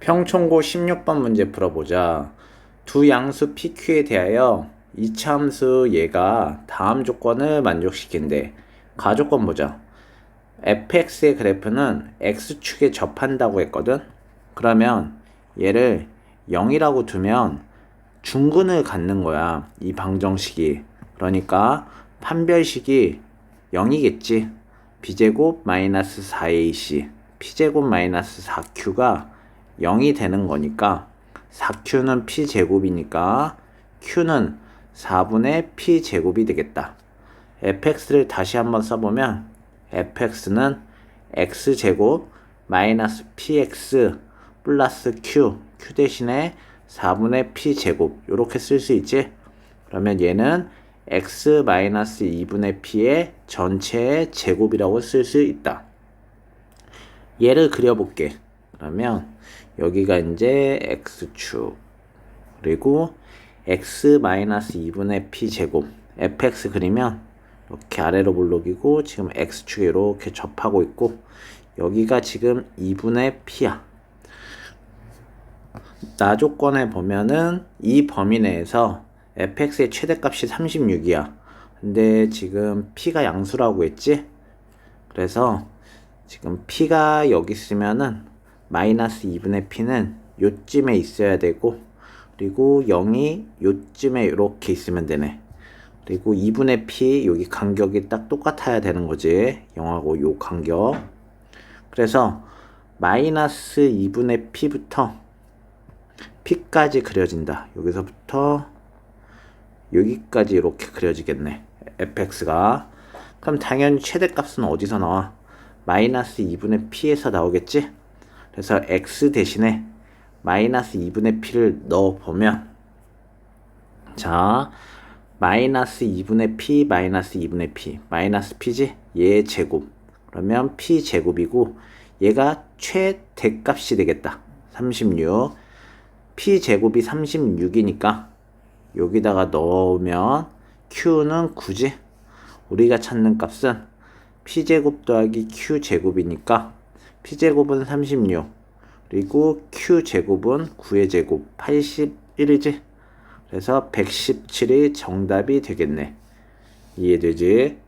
평총고 16번 문제 풀어보자. 두 양수 PQ에 대하여 이차 함수 얘가 다음 조건을 만족시킨대. 가조건 보자. fx의 그래프는 x축에 접한다고 했거든? 그러면 얘를 0이라고 두면 중근을 갖는 거야. 이 방정식이. 그러니까 판별식이 0이겠지. b제곱 마이너스 4ac p제곱 마이너스 4q가 0이 되는 거니까 4q는 p제곱이니까 q는 4분의 p제곱이 되겠다. fx를 다시 한번 써보면 fx는 x제곱 마이너스 px 플러스 q q 대신에 4분의 p제곱 이렇게 쓸 수 있지? 그러면 얘는 x 마이너스 2분의 p의 전체의 제곱이라고 쓸 수 있다. 얘를 그려볼게. 그러면 여기가 이제 x축 그리고 x 마이너스 2분의 p 제곱 fx 그리면 이렇게 아래로 볼록이고 지금 x축에 이렇게 접하고 있고 여기가 지금 2분의 p야. 나 조건에 보면은 이 범위 내에서 fx의 최대값이 36이야. 근데 지금 p가 양수라고 했지? 그래서 지금 p가 여기 있으면은 마이너스 2분의 p는 요쯤에 있어야 되고 그리고 0이 요쯤에 이렇게 있으면 되네. 그리고 2분의 p 여기 간격이 딱 똑같아야 되는 거지. 0하고 요 간격. 그래서 마이너스 2분의 p부터 p까지 그려진다. 여기서부터 여기까지 이렇게 그려지겠네. fx가. 그럼 당연히 최대값은 어디서 나와? 마이너스 2분의 p에서 나오겠지? 그래서 x 대신에 마이너스 2분의 p를 넣어보면 자 마이너스 2분의 p 마이너스 2분의 p 마이너스 p지? 얘 제곱. 그러면 p 제곱이고 얘가 최대값이 되겠다. 36 p 제곱이 36이니까 여기다가 넣으면 q는 9지? 우리가 찾는 값은 p제곱 더하기 q제곱이니까 p제곱은 36 그리고 q제곱은 9의 제곱 81이지 그래서 117이 정답이 되겠네 이해되지?